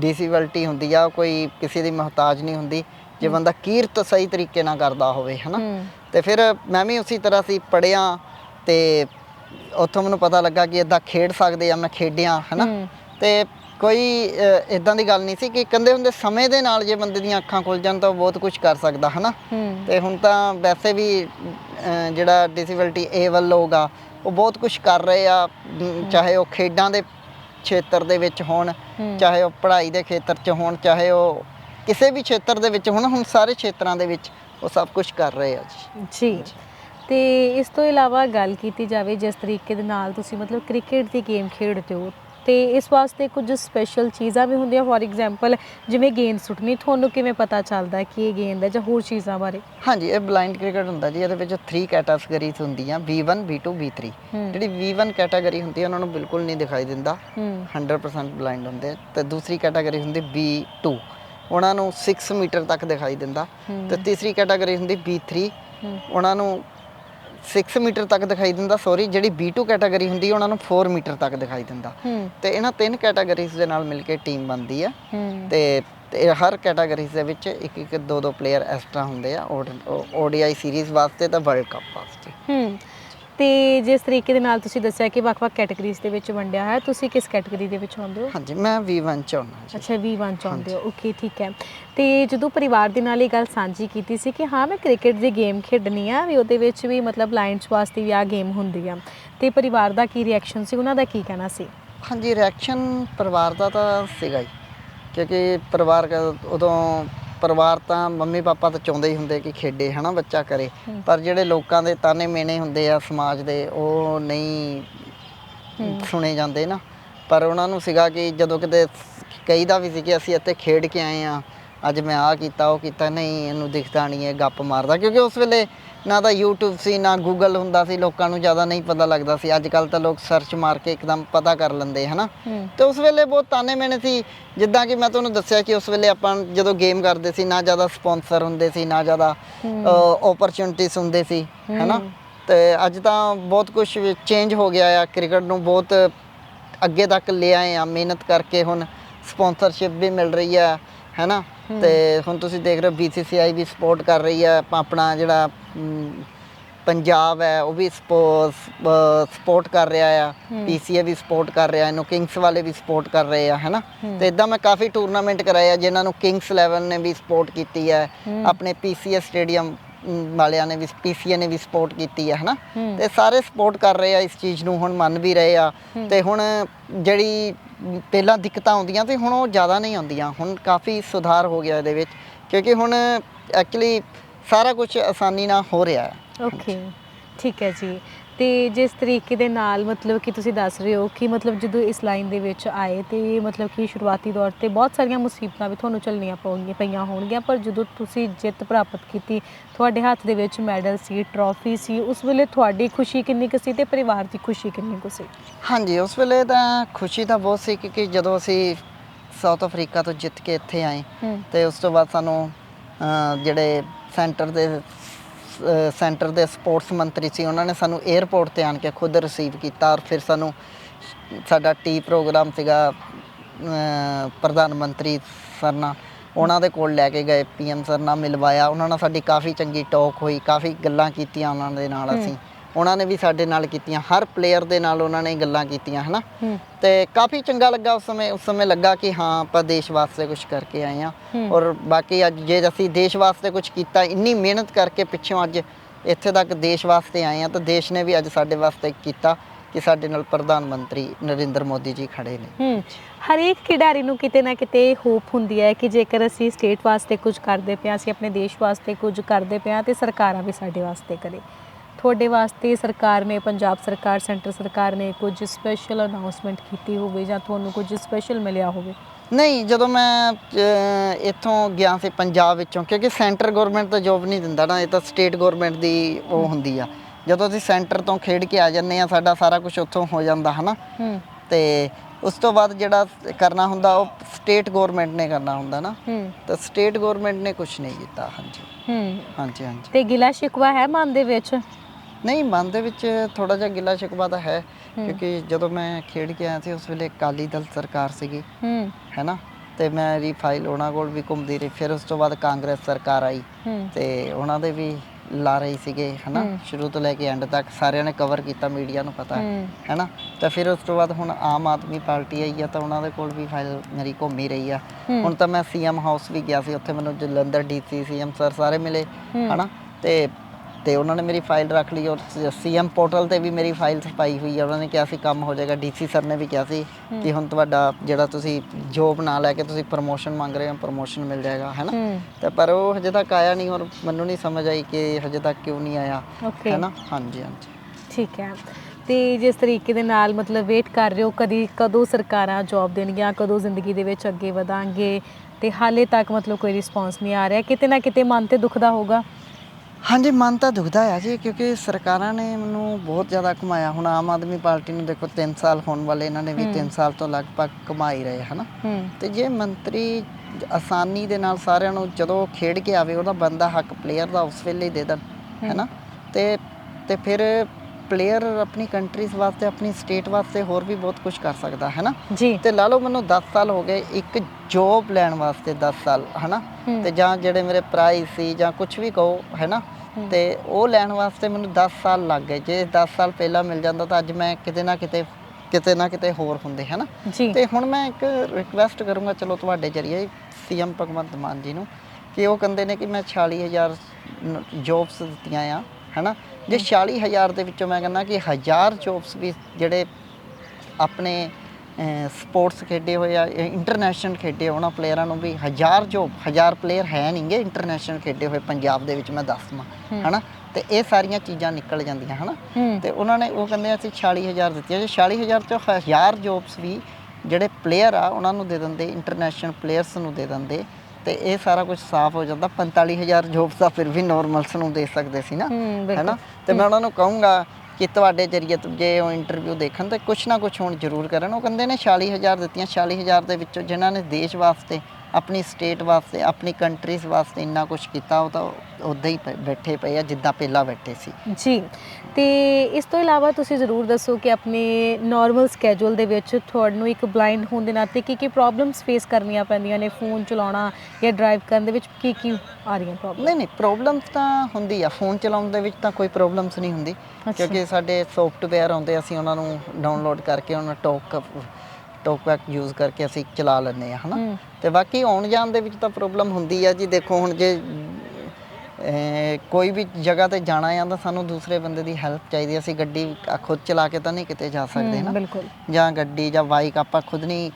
ਡਿਸੇਬਿਲਟੀ ਹੁੰਦੀ ਆ ਉਹ ਕੋਈ ਕਿਸੇ ਦੀ ਮੁਹਤਾਜ ਨਹੀਂ ਹੁੰਦੀ ਜੇ ਬੰਦਾ ਕੀਰਤ ਸਹੀ ਤਰੀਕੇ ਨਾਲ ਕਰਦਾ ਹੋਵੇ ਹਨਾ? ਤੇ ਫਿਰ ਮੈਂ ਵੀ ਉਸੇ ਤਰ੍ਹਾਂ ਸੀ ਪੜਿਆ ਤੇ ਉੱਥੋਂ ਮੈਨੂੰ ਪਤਾ ਲੱਗਾ ਕਿ ਇਦਾਂ ਖੇਡ ਸਕਦੇ ਆ ਮੈਂ ਖੇਡਿਆ ਹਨਾ। ਤੇ ਕੋਈ ਇਦਾਂ ਦੀ ਗੱਲ ਨਹੀਂ ਸੀ ਕਿ ਕਹਿੰਦੇ ਹੁੰਦੇ ਸਮੇਂ ਦੇ ਨਾਲ ਜੇ ਬੰਦੇ ਦੀਆਂ ਅੱਖਾਂ ਖੁੱਲ ਜਾਣ ਤਾਂ ਬਹੁਤ ਕੁਝ ਕਰ ਸਕਦਾ ਹਨਾ? ਤੇ ਹੁਣ ਤਾਂ ਵੈਸੇ ਵੀ ਜਿਹੜਾ ਡਿਸੇਬਿਲਟੀ ਏਵਲ ਲੋਕ ਆ ਉਹ ਬਹੁਤ ਕੁਝ ਕਰ ਰਹੇ ਆ ਚਾਹੇ ਉਹ ਖੇਡਾਂ ਦੇ ਖੇਤਰ ਦੇ ਵਿੱਚ ਹੋਣ। ਚਾਹੇ ਉਹ ਪੜ੍ਹਾਈ ਦੇ ਖੇਤਰ 'ਚ ਹੋਣ ਚਾਹੇ ਉਹ ਕਿਸੇ ਵੀ ਖੇਤਰ ਦੇ ਵਿੱਚ ਹੋਣ ਹੁਣ ਸਾਰੇ ਖੇਤਰਾਂ ਦੇ ਵਿੱਚ ਉਹ ਸਭ ਕੁਝ ਕਰ ਰਹੇ ਆ ਜੀ।
ਜੀ। ਤੇ ਇਸ ਤੋਂ ਇਲਾਵਾ ਗੱਲ ਕੀਤੀ ਜਾਵੇ ਜਿਸ ਤਰੀਕੇ ਦੇ ਨਾਲ ਤੁਸੀਂ ਮਤਲਬ ਕ੍ਰਿਕਟ ਦੀ ਗੇਮ ਖੇਡਦੇ ਹੋ ਤੇ ਇਸ ਵਾਸਤੇ ਕੁਝ ਸਪੈਸ਼ਲ ਚੀਜ਼ਾਂ ਵੀ ਹੁੰਦੀਆਂ ਫੋਰ ਐਗਜ਼ਾਮਪਲ ਜਿਵੇਂ ਗੇਂਦ ਸੁੱਟਣੀ ਤੁਹਾਨੂੰ ਕਿਵੇਂ ਪਤਾ ਚੱਲਦਾ ਕਿ ਇਹ ਗੇਂਦ ਹੈ ਜਾਂ ਹੋਰ ਚੀਜ਼ਾਂ ਬਾਰੇ?
ਹਾਂਜੀ ਇਹ ਬਲਾਈਂਡ ਕ੍ਰਿਕਟ ਹੁੰਦਾ ਜੀ ਇਹਦੇ ਵਿੱਚ 3 ਕੈਟਾਗਰੀਜ਼ ਹੁੰਦੀਆਂ V1 V2 V3
ਹੂੰ।
ਜਿਹੜੀ V1 ਕੈਟਾਗਰੀ ਹੁੰਦੀ ਹੈ ਉਹਨਾਂ ਨੂੰ ਬਿਲਕੁਲ ਨਹੀਂ ਦਿਖਾਈ ਦਿੰਦਾ।
ਹੂੰ।
100% ਬਲਾਈਂਡ ਹੁੰਦੇ ਤੇ ਦੂਸਰੀ ਕੈਟਾਗਰੀ ਹੁੰਦੀ B2 ਉਹਨਾਂ ਨੂੰ 6 ਮੀਟਰ ਤੱਕ ਦਿਖਾਈ ਦਿੰਦਾ। ਤੇ ਤੀਸਰੀ ਕੈਟਾਗਰੀ ਹੁੰਦੀ B3
ਹੂੰ।
ਉਹਨਾਂ ਨੂੰ 6 ਮੀਟਰ ਤੱਕ ਦਿਖਾਈ ਦਿੰਦਾ ਸੌਰੀ ਜਿਹੜੀ B2 ਕੈਟਾਗਰੀ ਹੁੰਦੀ ਉਹਨਾਂ ਨੂੰ 4 ਮੀਟਰ ਤੱਕ ਦਿਖਾਈ ਦਿੰਦਾ।
ਹੂੰ।
ਤੇ ਇਹਨਾਂ ਤਿੰਨ ਕੈਟਾਗਰੀਜ਼ ਦੇ ਨਾਲ ਮਿਲ ਕੇ ਟੀਮ ਬਣਦੀ ਆ।
ਹੂੰ।
ਤੇ ਤੇ ਹਰ ਕੈਟਾਗਰੀਜ਼ ਦੇ ਵਿੱਚ ਇੱਕ ਇੱਕ ਦੋ ਦੋ ਪਲੇਅਰ ਤਰ੍ਹਾਂ ਹੁੰਦੇ ਆ ODI ਸੀਰੀਜ਼ ਵਾਸਤੇ ਤਾਂ ਵਰਲਡ ਕੱਪ ਵਾਸਤੇ।
ਹੂੰ। ਤੇ ਜਿਸ ਤਰੀਕੇ ਦੇ ਨਾਲ ਤੁਸੀਂ ਦੱਸਿਆ ਕਿ ਵੱਖ-ਵੱਖ ਕੈਟਾਗਰੀਜ਼ ਦੇ ਵਿੱਚ ਵੰਡਿਆ ਹੈ ਤੁਸੀਂ ਕਿਸ ਕੈਟਾਗਰੀ ਦੇ ਵਿੱਚ ਆਉਂਦੇ ਹੋ?
ਹਾਂਜੀ ਮੈਂ V1 ਚ ਆਉਣਾ ਜੀ।
ਅੱਛਾ V1 ਚ ਆਉਂਦੇ ਹੋ। ਓਕੇ ਠੀਕ ਹੈ। ਤੇ ਜਦੋਂ ਪਰਿਵਾਰ ਦੇ ਨਾਲ ਇਹ ਗੱਲ ਸਾਂਝੀ ਕੀਤੀ ਸੀ ਕਿ ਹਾਂ ਮੈਂ ਕ੍ਰਿਕਟ ਦੀ ਗੇਮ ਖੇਡਣੀ ਆ ਵੀ ਉਹਦੇ ਵਿੱਚ ਵੀ ਮਤਲਬ ਲਾਇਨਸ ਵਾਸਤੇ ਵੀ ਆ ਗੇਮ ਹੁੰਦੀ ਆ। ਤੇ ਪਰਿਵਾਰ ਦਾ ਕੀ ਰਿਐਕਸ਼ਨ ਸੀ? ਉਹਨਾਂ ਦਾ ਕੀ ਕਹਿਣਾ ਸੀ?
ਹਾਂਜੀ ਰਿਐਕਸ਼ਨ ਪਰਿਵਾਰ ਦਾ ਤਾਂ ਸੀਗਾ ਹੀ। ਕਿਉਂਕਿ ਪਰਿਵਾਰ ਉਦੋਂ ਪਰਿਵਾਰ ਤਾਂ ਮੰਮੀ ਪਾਪਾ ਤਾਂ ਚਾਹੁੰਦੇ ਹੀ ਹੁੰਦੇ ਕਿ ਖੇਡੇ ਹਨਾ ਬੱਚਾ ਕਰੇ
ਹੂੰ।
ਪਰ ਜਿਹੜੇ ਲੋਕਾਂ ਦੇ ਤਾਨੇ ਮੇਨੇ ਹੁੰਦੇ ਆ ਸਮਾਜ ਦੇ ਉਹ ਨਹੀਂ
ਹੂੰ।
ਸੁਣੇ ਜਾਂਦੇ ਨਾ ਪਰ ਉਹਨਾਂ ਨੂੰ ਸੀਗਾ ਕਿ ਜਦੋਂ ਕਿਤੇ ਕਹੀਦਾ ਵੀ ਸੀ ਕਿ ਅਸੀਂ ਇੱਥੇ ਖੇਡ ਕੇ ਆਏ ਆ ਅੱਜ ਮੈਂ ਆਹ ਕੀਤਾ ਉਹ ਕੀਤਾ ਨਹੀਂ ਇਹਨੂੰ ਦਿਖਦਾ ਨਹੀਂ ਇਹ ਗੱਪ ਮਾਰਦਾ ਕਿਉਂਕਿ ਉਸ ਵੇਲੇ ਨਾ ਤਾਂ YouTube ਸੀ ਨਾ Google ਹੁੰਦਾ ਸੀ ਲੋਕਾਂ ਨੂੰ ਜ਼ਿਆਦਾ ਨਹੀਂ ਪਤਾ ਲੱਗਦਾ ਸੀ। ਅੱਜ ਕੱਲ ਤਾਂ ਲੋਕ ਸਰਚ ਮਾਰ ਕੇ ਇੱਕਦਮ ਪਤਾ ਕਰ ਲੈਂਦੇ ਹਨਾ? ਤੇ ਉਸ ਵੇਲੇ ਬਹੁਤ ਤਾਨੇ ਮੈਨੇ ਸੀ ਜਿੱਦਾਂ ਕਿ ਮੈਂ ਤੁਹਾਨੂੰ ਦੱਸਿਆ ਕਿ ਉਸ ਵੇਲੇ ਆਪਾਂ ਜਦੋਂ ਗੇਮ ਕਰਦੇ ਸੀ ਨਾ ਜ਼ਿਆਦਾ ਸਪਾਂਸਰ ਹੁੰਦੇ ਸੀ ਨਾ ਜ਼ਿਆਦਾ ਓਪਰਚੁਨਿਟੀਜ਼ ਹੁੰਦੇ ਸੀ ਹੈਨਾ। ਤੇ ਅੱਜ ਤਾਂ ਬਹੁਤ ਕੁਝ ਚੇਂਜ ਹੋ ਗਿਆ ਆ। ਕ੍ਰਿਕਟ ਨੂੰ ਬਹੁਤ ਅੱਗੇ ਤੱਕ ਲੈ ਆਏ ਆ। ਮਿਹਨਤ ਕਰਕੇ ਹੁਣ ਸਪਾਂਸਰਸ਼ਿਪ ਵੀ ਮਿਲ ਰਹੀ ਆ। ਹੈਨਾ? ਤੇ ਹੁਣ ਤੁਸੀਂ ਦੇਖ ਰਹੇ ਹੋ BCCI ਵੀ ਸਪੋਰਟ ਕਰ ਰਹੀ ਆ ਆਪਾਂ ਆਪਣਾ ਜਿਹੜਾ ਅਮ, ਪੰਜਾਬ ਹੈ ਉਹ ਵੀ ਸਪੋਰਟ ਕਰ ਰਿਹਾ ਆ। ਪੀਸੀਏ ਵੀ ਸਪੋਰਟ ਕਰ ਰਿਹਾ ਇਹਨੂੰ ਕਿੰਗਸ ਵਾਲੇ ਵੀ ਸਪੋਰਟ ਕਰ ਰਹੇ ਆ ਹੈਨਾ? ਤੇ ਇਦਾਂ ਮੈਂ ਕਾਫੀ ਟੂਰਨਾਮੈਂਟ ਕਰਾਏ ਆ ਜਿਨ੍ਹਾਂ ਨੂੰ ਕਿੰਗਸ 11 ਨੇ ਵੀ ਸਪੋਰਟ ਕੀਤੀ ਹੈ। ਆਪਣੇ ਪੀਸੀਏ ਸਟੇਡੀਅਮ ਵਾਲਿਆਂ ਨੇ ਵੀ ਪੀਸੀਏ ਨੇ ਵੀ ਸਪੋਰਟ ਕੀਤੀ ਹੈ ਹੈਨਾ। ਤੇ ਸਾਰੇ ਸਪੋਰਟ ਕਰ ਰਹੇ ਆ ਇਸ ਚੀਜ਼ ਨੂੰ ਹੁਣ ਮੰਨ ਵੀ ਰਹੇ ਆ। ਤੇ ਹੁਣ ਜਿਹੜੀ ਪਹਿਲਾਂ ਦਿੱਕਤਾਂ ਆਉਂਦੀਆਂ ਤੇ ਹੁਣ ਉਹ ਜ਼ਿਆਦਾ ਨਹੀਂ ਆਉਂਦੀਆਂ। ਹੁਣ ਕਾਫੀ ਸੁਧਾਰ ਹੋ ਗਿਆ ਇਹਦੇ ਵਿੱਚ ਕਿਉਂਕਿ ਹੁਣ ਐਕਚੁਅਲੀ ਸਾਰਾ ਕੁਝ ਆਸਾਨੀ ਨਾਲ ਹੋ ਰਿਹਾ ਹੈ।
ਓਕੇ ਠੀਕ ਹੈ ਜੀ। ਤੇ ਜਿਸ ਤਰੀਕੇ ਦੇ ਨਾਲ ਮਤਲਬ ਕਿ ਤੁਸੀਂ ਦੱਸ ਰਹੇ ਹੋ ਕਿ ਮਤਲਬ ਜਦੋਂ ਇਸ ਲਾਈਨ ਦੇ ਵਿੱਚ ਆਏ ਤੇ ਮਤਲਬ ਕਿ ਸ਼ੁਰੂਆਤੀ ਦੌਰ ਤੇ ਬਹੁਤ ਸਾਰੀਆਂ ਮੁਸੀਬਤਾਂ ਵੀ ਤੁਹਾਨੂੰ ਝੱਲਣੀਆਂ ਪਊਗੀਆਂ ਪਈਆਂ ਹੋਣਗੀਆਂ ਪਰ ਜਦੋਂ ਤੁਸੀਂ ਜਿੱਤ ਪ੍ਰਾਪਤ ਕੀਤੀ ਤੁਹਾਡੇ ਹੱਥ ਦੇ ਵਿੱਚ ਮੈਡਲ ਸੀ ਟਰੋਫੀ ਸੀ ਉਸ ਵੇਲੇ ਤੁਹਾਡੀ ਖੁਸ਼ੀ ਕਿੰਨੀ ਕੁ ਸੀ ਤੇ ਪਰਿਵਾਰ ਦੀ ਖੁਸ਼ੀ ਕਿੰਨੀ ਕੁ ਸੀ?
ਹਾਂਜੀ ਉਸ ਵੇਲੇ ਤਾਂ ਖੁਸ਼ੀ ਤਾਂ ਬਹੁਤ ਸੀ ਕਿਉਂਕਿ ਜਦੋਂ ਅਸੀਂ ਸਾਊਥ ਅਫਰੀਕਾ ਤੋਂ ਜਿੱਤ ਕੇ ਇੱਥੇ ਆਏ ਤੇ ਉਸ ਤੋਂ ਬਾਅਦ ਸਾਨੂੰ ਜਿਹੜੇ ਸੈਂਟਰ ਦੇ ਸੈਂਟਰ ਦੇ ਸਪੋਰਟਸ ਮੰਤਰੀ ਸੀ ਉਹਨਾਂ ਨੇ ਸਾਨੂੰ 에ਅਰਪੋਰਟ ਤੇ ਆਣ ਕੇ ਖੁਦ ਰਿਸੀਵ ਕੀਤਾ ਔਰ ਫਿਰ ਸਾਨੂੰ ਸਾਡਾ ਟੀ ਪ੍ਰੋਗਰਾਮ ਸੀਗਾ ਪ੍ਰਧਾਨ ਮੰਤਰੀ ਸਰ ਨਾਲ। ਉਹਨਾਂ ਦੇ ਕੋਲ ਲੈ ਕੇ ਗਏ ਪੀਐਮ ਸਰ ਨਾਲ ਮਿਲਵਾਇਆ। ਉਹਨਾਂ ਨਾਲ ਸਾਡੀ ਕਾਫੀ ਚੰਗੀ ਟਾਕ ਹੋਈ ਕਾਫੀ ਗੱਲਾਂ ਕੀਤੀਆਂ ਉਹਨਾਂ ਦੇ ਨਾਲ ਅਸੀਂ। ਉਹਨਾਂ ਨੇ ਵੀ ਸਾਡੇ ਨਾਲ ਕੀਤੀਆਂ ਹਰ ਪਲੇਅਰ ਦੇ ਨਾਲ ਉਹਨਾਂ ਨੇ ਗੱਲਾਂ ਕੀਤੀਆਂ ਹਨਾ? ਤੇ ਕਾਫੀ ਚੰਗਾ ਲੱਗਾ ਉਸ ਸਮੇਂ ਉਸ ਸਮੇਂ ਲੱਗਾ ਕਿ ਹਾਂ ਆਪਾਂ ਦੇਸ਼ ਵਾਸਤੇ ਕੁਝ ਕਰਕੇ ਆਏ ਆ। ਔਰ ਬਾਕੀ ਅੱਜ ਜੇ ਅਸੀਂ ਦੇਸ਼ ਵਾਸਤੇ ਕੁਝ ਕੀਤਾ ਇੰਨੀ ਮਿਹਨਤ ਕਰਕੇ ਪਿੱਛੋਂ ਅੱਜ ਇੱਥੇ ਤੱਕ ਦੇਸ਼ ਵਾਸਤੇ ਆਏ ਆ ਤਾਂ ਦੇਸ਼ ਨੇ ਵੀ ਅੱਜ ਸਾਡੇ ਵਾਸਤੇ ਕੀਤਾ ਕਿ ਸਾਡੇ ਨਾਲ ਪ੍ਰਧਾਨ ਮੰਤਰੀ ਨਰਿੰਦਰ ਮੋਦੀ ਜੀ ਖੜੇ ਨੇ।
ਹਰੇਕ ਖਿਡਾਰੀ ਨੂੰ ਕਿਤੇ ਨਾ ਕਿਤੇ ਹੋਪ ਹੁੰਦੀ ਹੈ ਕਿ ਜੇਕਰ ਅਸੀਂ ਸਟੇਟ ਵਾਸਤੇ ਕੁਝ ਕਰਦੇ ਪਿਆ ਅਸੀਂ ਆਪਣੇ ਦੇਸ਼ ਵਾਸਤੇ ਕੁਝ ਕਰਦੇ ਪਿਆ ਤੇ ਸਰਕਾਰਾਂ ਵੀ ਸਾਡੇ ਵਾਸਤੇ ਕਰੇ। ਤੁਹਾਡੇ ਵਾਸਤੇ ਸਰਕਾਰ ਨੇ ਪੰਜਾਬ ਸਰਕਾਰ ਸੈਂਟਰ ਸਰਕਾਰ ਨੇ ਕੁਝ ਸਪੈਸ਼ਲ ਅਨਾਉਂਸਮੈਂਟ ਕੀਤੀ ਹੋਵੇ ਜਾਂ ਤੁਹਾਨੂੰ ਕੁਝ ਸਪੈਸ਼ਲ ਮਿਲਿਆ ਹੋਵੇ?
ਨਹੀਂ ਜਦੋਂ ਮੈਂ ਇੱਥੋਂ ਗਿਆ ਸੀ ਪੰਜਾਬ ਵਿੱਚੋਂ ਕਿਉਂਕਿ ਸੈਂਟਰ ਗਵਰਨਮੈਂਟ ਤਾਂ ਜੋਬ ਨਹੀਂ ਦਿੰਦਾ ਨਾ ਇਹ ਤਾਂ ਸਟੇਟ ਗਵਰਨਮੈਂਟ ਦੀ ਉਹ ਹੁੰਦੀ ਆ। ਜਦੋਂ ਅਸੀਂ ਸੈਂਟਰ ਤੋਂ ਖੇਡ ਕੇ ਆ ਜੰਨੇ ਆ ਸਾਡਾ ਸਾਰਾ ਕੁਝ ਉੱਥੋਂ ਹੋ ਜਾਂਦਾ ਹਨਾ? ਤੇ ਉਸ ਤੋਂ ਬਾਅਦ ਜਿਹੜਾ ਕਰਨਾ ਹੁੰਦਾ ਉਹ ਸਟੇਟ ਗਵਰਨਮੈਂਟ ਨੇ ਕਰਨਾ ਹੁੰਦਾ ਨਾ। ਤਾਂ ਸਟੇਟ ਗਵਰਨਮੈਂਟ ਨੇ ਕੁਝ ਨਹੀਂ ਕੀਤਾ ਹਾਂਜੀ ਹਾਂਜੀ।
ਤੇ ਗਿਲਾ ਸ਼ਿਕਵਾ ਹੈ ਮਨ ਦੇ ਵਿੱਚ?
ਨਹੀਂ ਮਨ ਦੇ ਵਿੱਚ ਥੋੜਾ ਜਿਹਾ ਗਿਲਾ ਸ਼ਿਕਵਾ ਤਾਂ ਹੈ ਕਿਉਂਕਿ ਜਦੋਂ ਮੈਂ ਖੇਡ ਕੇ ਆਇਆ ਸੀ ਉਸ ਵੇਲੇ ਅਕਾਲੀ ਦਲ ਸਰਕਾਰ ਸੀਗੀ।
ਹੂੰ।
ਹੈਨਾ? ਤੇ ਮੇਰੀ ਫਾਈਲ ਉਹਨਾਂ ਕੋਲ ਵੀ ਘੁੰਮਦੀ ਰਹੀ। ਫਿਰ ਉਸ ਤੋਂ ਬਾਅਦ ਕਾਂਗਰਸ ਸਰਕਾਰ ਆਈ। ਤੇ ਉਹਨਾਂ ਦੇ ਵੀ ਲਾ ਰਹੀ ਸੀਗੇ ਹਨਾ? ਸ਼ੁਰੂ ਤੋਂ ਲੈ ਕੇ ਐਂਡ ਤੱਕ ਸਾਰਿਆਂ ਨੇ ਕਵਰ ਕੀਤਾ ਮੀਡੀਆ ਨੂੰ ਪਤਾ। ਹੈ। ਹੈਨਾ? ਤਾਂ ਫਿਰ ਉਸ ਤੋਂ ਬਾਅਦ ਹੁਣ ਆਮ ਆਦਮੀ ਪਾਰਟੀ ਆਈ ਆ ਤਾਂ ਉਹਨਾਂ ਦੇ ਕੋਲ ਵੀ ਫਾਈਲ ਮੇਰੀ ਘੁੰਮ ਰਹੀ ਆ। ਹੁਣ ਤਾਂ ਮੈਂ ਸੀਐਮ ਹਾਊਸ ਵੀ ਗਿਆ ਸੀ ਉੱਥੇ ਮੈਨੂੰ ਜਲੰਧਰ ਡੀਸੀ ਸੀਐਮ ਸਰ ਸਾਰੇ ਮਿਲੇ। ਹਨਾ? ਤੇ ਤੇ ਉਹਨਾਂ ਨੇ ਮੇਰੀ ਫਾਈਲ ਰੱਖ ਲਈ ਔਰ ਸੀਐਮ ਪੋਰਟਲ ਤੇ ਵੀ ਮੇਰੀ ਫਾਈਲ ਪਾਈ ਹੋਈ ਆ। ਉਹਨਾਂ ਨੇ ਕਿਹਾ ਸੀ ਕੰਮ ਹੋ ਜਾਏਗਾ। ਡੀਸੀ ਸਰ ਨੇ ਵੀ ਕਿਹਾ ਸੀ ਕਿ ਹੁਣ ਤੁਹਾਡਾ ਜਿਹੜਾ ਤੁਸੀਂ ਜੋਬ ਨਾ ਲੈ ਕੇ ਤੁਸੀਂ ਪ੍ਰਮੋਸ਼ਨ ਮੰਗ ਰਹੇ ਹੋ ਪ੍ਰਮੋਸ਼ਨ ਮਿਲ ਜਾਏਗਾ ਹੈਨਾ
ਹੂੰ।
ਤੇ ਪਰ ਉਹ ਹਜੇ ਤੱਕ ਆਇਆ ਨਹੀਂ ਔਰ ਮੈਨੂੰ ਨਹੀਂ ਸਮਝ ਆਈ ਕਿ ਹਜੇ ਤੱਕ ਕਿਉਂ ਨਹੀਂ ਆਇਆ ਹੈਨਾ ਹਾਂਜੀ ਹਾਂਜੀ।
ਠੀਕ ਹੈ। ਤੇ ਜਿਸ ਤਰੀਕੇ ਦੇ ਨਾਲ ਮਤਲਬ ਵੇਟ ਕਰ ਰਹੇ ਹੋ ਕਦੀ ਕਦੋਂ ਸਰਕਾਰਾਂ ਜੌਬ ਦੇਣਗੀਆਂ ਕਦੋਂ ਜ਼ਿੰਦਗੀ ਦੇ ਵਿੱਚ ਅੱਗੇ ਵਧਾਂਗੇ ਤੇ ਹਾਲੇ ਤੱਕ ਮਤਲਬ ਕੋਈ ਰਿਸਪੌਂਸ ਨਹੀਂ ਆ ਰਿਹਾ। ਕਿਤੇ ਨਾ ਕਿਤੇ ਮਨ ਤੇ ਦੁਖਦਾ ਹੋਊਗਾ।
ਹਾਂਜੀ ਮਨ ਤਾਂ ਦੁਖਦਾ ਆ ਜੀ ਕਿਉਂਕਿ ਸਰਕਾਰਾਂ ਨੇ ਮੈਨੂੰ ਬਹੁਤ ਜ਼ਿਆਦਾ ਕਮਾਇਆ ਹੁਣ ਆਮ ਆਦਮੀ ਪਾਰਟੀ ਨੂੰ ਦੇਖੋ 3 ਸਾਲ ਹੋਣ ਵਾਲੇ ਇਹਨਾਂ ਨੇ ਵੀ 3 ਸਾਲ ਤੋਂ ਲਗਭਗ ਕਮਾਈ ਰਹੇ ਹਨਾ? ਤੇ ਜੇ ਮੰਤਰੀ ਆਸਾਨੀ ਦੇ ਨਾਲ ਸਾਰਿਆਂ ਨੂੰ ਜਦੋਂ ਖੇਡ ਕੇ ਆਵੇ ਉਹਦਾ ਬੰਦਾ ਹੱਕ ਪਲੇਅਰ ਦਾ ਉਸ ਵੇਲੇ ਹੀ ਦੇ ਦੇਣ ਹੈਨਾ? ਤੇ ਤੇ ਫਿਰ ਪਲੇਅਰ ਆਪਣੀ ਕੰਟਰੀਜ਼ ਵਾਸਤੇ ਆਪਣੀ ਸਟੇਟ ਵਾਸਤੇ ਹੋਰ ਵੀ ਬਹੁਤ ਕੁਝ ਕਰ ਸਕਦਾ ਹੈ ਨਾ
ਜੀ।
ਤੇ ਲਾ ਲਓ ਮੈਨੂੰ 10 ਸਾਲ ਹੋ ਗਏ ਇੱਕ ਜੋਬ ਲੈਣ ਵਾਸਤੇ 10 ਸਾਲ ਹਨਾ। ਤੇ ਜਾਂ ਜਿਹੜੇ ਮੇਰੇ ਪ੍ਰਾਈਜ਼ ਸੀ ਜਾਂ ਕੁਝ ਵੀ ਕਹੋ
ਹੂੰ।
ਤੇ ਉਹ ਲੈਣ ਵਾਸਤੇ ਮੈਨੂੰ 10 ਸਾਲ ਲੱਗ ਗਏ। ਜੇ 10 ਸਾਲ ਪਹਿਲਾਂ ਮਿਲ ਜਾਂਦਾ ਤਾਂ ਅੱਜ ਮੈਂ ਕਿਤੇ ਨਾ ਕਿਤੇ ਕਿਤੇ ਨਾ ਕਿਤੇ ਹੋਰ ਹੁੰਦੇ ਹਨਾ? ਤੇ ਹੁਣ ਮੈਂ ਇੱਕ ਰਿਕਵੈਸਟ ਕਰੂੰਗਾ ਚਲੋ ਤੁਹਾਡੇ ਜਰੀਏ ਸੀਐਮ ਭਗਵੰਤ ਮਾਨ ਜੀ ਨੂੰ ਕਿ ਉਹ ਕਹਿੰਦੇ ਨੇ ਕਿ ਮੈਂ 46000 ਜੌਬਸ ਦਿੱਤੀਆਂ ਆ। ਹੈਨਾ? ਜੇ 46000 ਦੇ ਵਿੱਚੋਂ ਮੈਂ ਕਹਿੰਦਾ ਕਿ 1000 ਜੌਬਸ ਵੀ ਜਿਹੜੇ ਆਪਣੇ ਸਪੋਰਟਸ ਖੇਡੇ ਹੋਏ ਆ ਇੰਟਰਨੈਸ਼ਨਲ ਖੇਡੇ ਉਹਨਾਂ ਪਲੇਅਰਾਂ ਨੂੰ ਵੀ 1000 ਜੋਬ 1000 ਪਲੇਅਰ ਹੈ ਨਹੀਂਗੇ ਇੰਟਰਨੈਸ਼ਨਲ ਖੇਡੇ ਹੋਏ ਪੰਜਾਬ ਦੇ ਵਿੱਚ ਮੈਂ ਦੱਸਵਾਂ ਹੈਨਾ? ਤੇ ਇਹ ਸਾਰੀਆਂ ਚੀਜ਼ਾਂ ਨਿਕਲ ਜਾਂਦੀਆਂ ਹਨਾ? ਤੇ ਉਹਨਾਂ ਨੇ ਉਹ ਕਹਿੰਦੇ ਅਸੀਂ 46000 ਦਿੱਤੀਆਂ। ਜੇ 46000 ਚੋਂ 1000 ਜੌਬਸ ਵੀ ਜਿਹੜੇ ਪਲੇਅਰ ਆ ਉਹਨਾਂ ਨੂੰ ਦੇ ਦਿੰਦੇ ਇੰਟਰਨੈਸ਼ਨਲ ਪਲੇਅਰਸ ਨੂੰ ਦੇ ਦਿੰਦੇ ਤੇ ਇਹ ਸਾਰਾ ਕੁਝ ਸਾਫ਼ ਹੋ ਜਾਂਦਾ। 45000 ਜੌਬਸ ਤਾਂ ਫਿਰ ਵੀ ਨਾਰਮਲਸ ਨੂੰ ਦੇ ਸਕਦੇ ਸੀ ਨਾ
ਹੂੰ ਬਿਲਕੁਲ।
ਹੈਨਾ? ਤੇ ਮੈਂ ਉਹਨਾਂ ਨੂੰ ਕਹੂੰਗਾ ਕਿ ਤੁਹਾਡੇ ਜਰੀਏ ਤੋਂ ਜੇ ਉਹ ਇੰਟਰਵਿਊ ਦੇਖਣ ਤੇ ਕੁਛ ਨਾ ਕੁਛ ਹੁਣ ਜ਼ਰੂਰ ਕਰਨ। ਉਹ ਕਹਿੰਦੇ ਨੇ 46000 ਦਿੱਤੀਆਂ। 46000 ਦੇ ਵਿੱਚੋਂ ਜਿਨ੍ਹਾਂ ਨੇ ਦੇਸ਼ ਵਾਸਤੇ ਆਪਣੀ ਸਟੇਟ ਵਾਸਤੇ ਆਪਣੀ ਕੰਟਰੀਜ਼ ਵਾਸਤੇ ਇੰਨਾ ਕੁਛ ਕੀਤਾ ਉਹ ਤਾਂ ਉਦਾਂ ਹੀ ਬੈਠੇ ਪਏ ਆ ਜਿੱਦਾਂ ਪਹਿਲਾਂ ਬੈਠੇ ਸੀ।
ਜੀ ਤੇ ਇਸ ਤੋਂ ਇਲਾਵਾ ਤੁਸੀਂ ਜ਼ਰੂਰ ਦੱਸੋ ਕਿ ਆਪਣੇ ਨਾਰਮਲ ਸਕੇਜੂਲ ਦੇ ਵਿੱਚ ਤੁਹਾਨੂੰ ਇੱਕ ਬਲਾਈਂਡ ਹੋਣ ਦੇ ਨਾਤੇ ਕੀ ਕੀ ਪ੍ਰੋਬਲਮਸ ਫੇਸ ਕਰਨੀਆਂ ਪੈਂਦੀਆਂ ਨੇ? ਫੋਨ ਚਲਾਉਣਾ ਜਾਂ ਡਰਾਈਵ ਕਰਨ ਦੇ ਵਿੱਚ ਕੀ ਕੀ ਆ ਰਹੀਆਂ ਪ੍ਰੋਬਲਮ
ਨਹੀਂ ਨਹੀਂ ਪ੍ਰੋਬਲਮਸ ਤਾਂ ਹੁੰਦੀ ਆ। ਫੋਨ ਚਲਾਉਣ ਦੇ ਵਿੱਚ ਤਾਂ ਕੋਈ ਪ੍ਰੋਬਲਮਸ ਨਹੀਂ ਹੁੰਦੀ। ਕਿਉਂਕਿ ਸਾਡੇ ਸੌਫਟਵੇਅਰ ਆਉਂਦੇ ਅਸੀਂ ਉਹਨਾਂ ਨੂੰ ਡਾਊਨਲੋਡ ਕਰਕੇ ਉਹਨਾਂ ਟੋਕ ਟੋਕਬੈਕ ਯੂਜ਼ ਕਰਕੇ ਅਸੀਂ ਚਲਾ ਲੈਂਦੇ ਆ ਹਨਾ?
ਹੂੰ।
ਤੇ ਬਾਕੀ ਆਉਣ ਜਾਣ ਦੇ ਵਿੱਚ ਤਾਂ ਪ੍ਰੋਬਲਮ ਹੁੰਦੀ ਆ ਜੀ। ਦੇਖੋ ਹੁਣ ਜੇ ਕੋਈ ਵੀ ਜਗ੍ਹਾ ਤੇ ਜਾਣਾ ਆ ਤਾਂ ਸਾਨੂੰ ਦੂਸਰੇ ਬੰਦੇ ਦੀ ਹੈਲਪ ਚਾਹੀਦੀ ਆ। ਅਸੀਂ ਗੱਡੀ ਖੁਦ ਚਲਾ ਕੇ ਤਾਂ ਨਹੀਂ ਕਿਤੇ ਜਾ ਸਕਦੇ
ਹੂੰ,
ਨਾ ਜਾਂ ਗੱਡੀ ਜਾਂ ਬਾਈਕ ਆਪਾਂ ਖੁਦ ਨਹੀਂ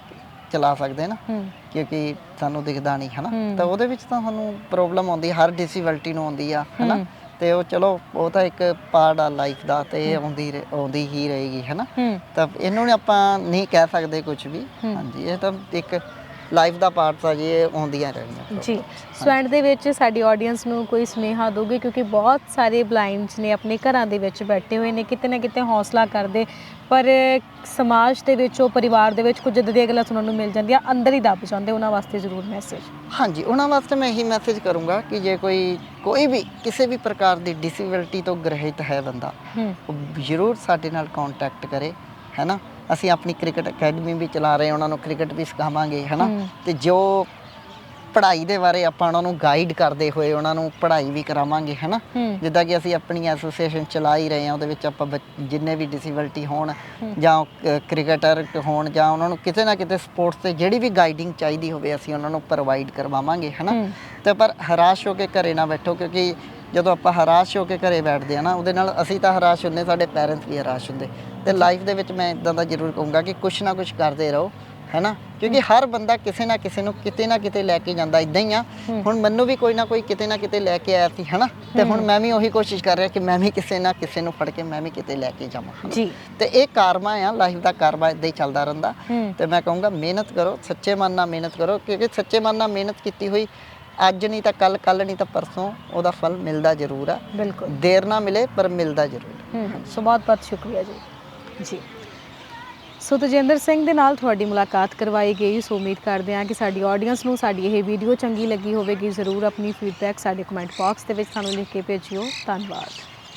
ਚਲਾ ਸਕਦੇ ਨਾ।
ਹੂੰ।
ਕਿਉਂਕਿ ਸਾਨੂੰ ਦਿਖਦਾ ਨਹੀਂ ਹਨਾ?
ਹੂੰ।
ਤਾਂ ਉਹਦੇ ਵਿੱਚ ਤਾਂ ਸਾਨੂੰ ਪ੍ਰੋਬਲਮ ਆਉਂਦੀ ਹੈ, ਹਰ ਡਿਸੇਬਿਲਟੀ ਨੂੰ ਆਉਂਦੀ ਆ ਹਨਾ?
ਹੂੰ।
ਤੇ ਉਹ ਚਲੋ ਉਹ ਤਾਂ ਇੱਕ ਪਾਰਟ ਆ ਲਾਈਫ ਦਾ ਤੇ ਇਹ ਆਉਂਦੀ ਰਹੇ- ਆਉਂਦੀ ਹੀ ਰਹੇਗੀ ਹਨਾ?
ਹੂੰ।
ਤਾਂ ਇਹਨੂੰ ਨੀ ਆਪਾਂ ਨਹੀਂ ਕਹਿ ਸਕਦੇ ਕੁਝ ਵੀ। ਹਾਂਜੀ ਇਹ ਤਾਂ ਇੱਕ ਲਾਈਫ ਦਾ ਪਾਰਟ ਆ ਜੀ ਇਹ ਆਉਂਦੀਆਂ ਰਹਿਣੀਆਂ।
ਜੀ ਸੋ ਐਂਡ ਦੇ ਵਿੱਚ ਸਾਡੀ ਆਡੀਅנס ਨੂੰ ਕੋਈ ਸੁਨੇਹਾ ਦੋਗੇ ਕਿਉਂਕਿ ਬਹੁਤ ਸਾਰੇ ਬਲਾਈਂਡਸ ਨੇ ਆਪਣੇ ਘਰਾਂ ਦੇ ਵਿੱਚ ਬੈਠੇ ਹੋਏ ਨੇ ਕਿਤੇ ਨਾ ਕਿਤੇ ਹੌਸਲਾ ਕਰਦੇ ਪਰ ਸਮਾਜ ਦੇ ਵਿੱਚ ਉਹ ਪਰਿਵਾਰ ਦੇ ਵਿੱਚ ਕੁਝ ਇਦਾਂ ਦੀਆਂ ਗੱਲਾਂ ਸੁਣਨ ਨੂੰ ਮਿਲ ਜਾਂਦੀਆਂ ਅੰਦਰ ਹੀ ਦੱਬ ਜਾਂਦੇ ਉਹਨਾਂ ਵਾਸਤੇ ਜ਼ਰੂਰ ਮੈਸੇਜ
ਹਾਂਜੀ ਉਹਨਾਂ ਵਾਸਤੇ ਮੈਂ ਇਹੀ ਮੈਸੇਜ ਕਰੂੰਗਾ ਕਿ ਜੇ ਕੋਈ ਕੋਈ ਵੀ ਕਿਸੇ ਵੀ ਪ੍ਰਕਾਰ ਦੀ ਡਿਸੇਬਿਲਟੀ ਤੋਂ ਗ੍ਰਹਿਤ ਹੈ ਬੰਦਾ ਉਹ ਜ਼ਰੂਰ ਸਾਡੇ ਨਾਲ ਕੰਟੈਕਟ ਕਰੇ ਹੈਨਾ ਅਸੀਂ ਆਪਣੀ ਕ੍ਰਿਕਟ ਅਕੈਡਮੀ ਵੀ ਚਲਾ ਰਹੇ ਹਾਂ ਉਹਨਾਂ ਨੂੰ ਕ੍ਰਿਕਟ ਵੀ ਸਿਖਾਵਾਂਗੇ ਹੈਨਾ। ਤੇ ਜੋ ਪੜ੍ਹਾਈ ਦੇ ਬਾਰੇ ਆਪਾਂ ਉਹਨਾਂ ਨੂੰ ਗਾਈਡ ਕਰਦੇ ਹੋਏ ਉਹਨਾਂ ਨੂੰ ਪੜ੍ਹਾਈ ਵੀ ਕਰਾਵਾਂਗੇ ਹੈਨਾ? ਜਿੱਦਾਂ ਕਿ ਅਸੀਂ ਆਪਣੀ ਐਸੋਸੀਏਸ਼ਨ ਚਲਾ ਹੀ ਰਹੇ ਹਾਂ ਉਹਦੇ ਵਿੱਚ ਆਪਾਂ ਜਿੰਨੇ ਵੀ ਡਿਸੇਬਿਲਟੀ ਹੋਣ ਜਾਂ ਕ੍ਰਿਕਟਰ ਹੋਣ ਜਾਂ ਉਹਨਾਂ ਨੂੰ ਕਿਤੇ ਨਾ ਕਿਤੇ ਸਪੋਰਟਸ ਤੇ ਜਿਹੜੀ ਵੀ ਗਾਈਡਿੰਗ ਚਾਹੀਦੀ ਹੋਵੇ ਅਸੀਂ ਉਹਨਾਂ ਨੂੰ ਪ੍ਰੋਵਾਈਡ ਕਰਵਾਵਾਂਗੇ ਹੈਨਾ। ਤੇ ਪਰ ਹਰਾਸ਼ ਹੋ ਕੇ ਘਰੇ ਨਾ ਬੈਠੋ ਕਿਉਂਕਿ ਜਦੋਂ ਆਪਾਂ ਹਰਾਸ਼ ਹੋ ਕੇ ਘਰੇ ਬੈਠਦੇ ਆ ਨਾ ਉਹਦੇ ਨਾਲ ਅਸੀਂ ਤਾਂ ਹਰਾਸ਼ ਹੁੰਦੇ ਸਾਡੇ ਪੈਰੈਂਟਸ ਵੀ ਹਰਾਸ਼ ਹੁੰਦੇ। ਤੇ ਲਾਈਫ ਦੇ ਵਿੱਚ ਮੈਂ ਇਦਾਂ ਦਾ ਜ਼ਰੂਰ ਕਹੂੰਗਾ ਕਿ ਕੁਛ ਨਾ ਕੁਛ ਕਰਦੇ ਰਹੋ। ਹੈਨਾ? ਕਿਉਂਕਿ ਹਰ ਬੰਦਾ ਕਿਸੇ ਨਾ ਕਿਸੇ ਨੂੰ ਕਿਤੇ ਨਾ ਕਿਤੇ ਲੈ ਕੇ ਜਾਂਦਾ ਇਦਾਂ ਹੀ ਆ। ਹੁਣ ਮੈਨੂੰ ਵੀ ਕੋਈ ਨਾ ਕੋਈ ਕਿਤੇ ਨਾ ਕਿਤੇ ਲੈ ਕੇ ਆਇਆ ਸੀ ਹੈਨਾ? ਤੇ ਹੁਣ ਮੈਂ ਵੀ ਉਹੀ ਕੋਸ਼ਿਸ਼ ਕਰ ਰਿਹਾ ਕਿ ਮੈਂ ਵੀ ਕਿਸੇ ਨਾ ਕਿਸੇ ਨੂੰ ਫੜ ਕੇ ਮੈਂ ਵੀ ਕਿਤੇ ਲੈ ਕੇ ਜਾਵਾਂ।
ਜੀ।
ਤੇ ਇਹ ਕਾਰਮਾ ਆ ਲਾਈਫ ਦਾ ਕਾਰਮਾ ਇਦਾਂ ਹੀ ਚੱਲਦਾ ਰਹਿੰਦਾ। ਤੇ ਮੈਂ ਕਹੂੰਗਾ ਮਿਹਨਤ ਕਰੋ ਸੱਚੇ ਮਨ ਨਾਲ ਮਿਹਨਤ ਕਰੋ ਕਿਉਂਕਿ ਸੱਚੇ ਮਨ ਨਾਲ ਮਿਹਨਤ ਕੀਤੀ ਹੋਈ ਅੱਜ ਨਹੀਂ ਤਾਂ ਕੱਲ ਕੱਲ ਨਹੀਂ ਤਾਂ ਪਰਸੋਂ ਉਹਦਾ ਫਲ ਮਿਲਦਾ ਜ਼ਰੂਰ ਆ।
ਬਿਲਕੁਲ।
ਦੇਰ ਨਾ ਮਿਲੇ ਪਰ ਮਿਲਦਾ ਜ਼ਰੂਰ।
ਹੂੰ ਸੋ ਬਹੁਤ ਬਹੁਤ ਸ਼ੁਕਰੀਆ ਜੀ। ਜੀ। ਸੋ ਤਜਿੰਦਰ ਸਿੰਘ ਦੇ ਨਾਲ ਤੁਹਾਡੀ ਮੁਲਾਕਾਤ ਕਰਵਾਈ ਗਈ। ਸੋ ਉਮੀਦ ਕਰਦੇ ਹਾਂ ਕਿ ਸਾਡੀ ਆਡੀਅנס ਨੂੰ ਸਾਡੀ ਇਹ ਵੀਡੀਓ ਚੰਗੀ ਲੱਗੀ ਹੋਵੇਗੀ। ਜ਼ਰੂਰ ਆਪਣੀ ਫੀਡਬੈਕ ਸਾਡੇ ਕਮੈਂਟ ਬਾਕਸ ਦੇ ਵਿੱਚ ਸਾਨੂੰ ਲਿਖ ਕੇ ਭੇਜਿਓ। ਧੰਨਵਾਦ।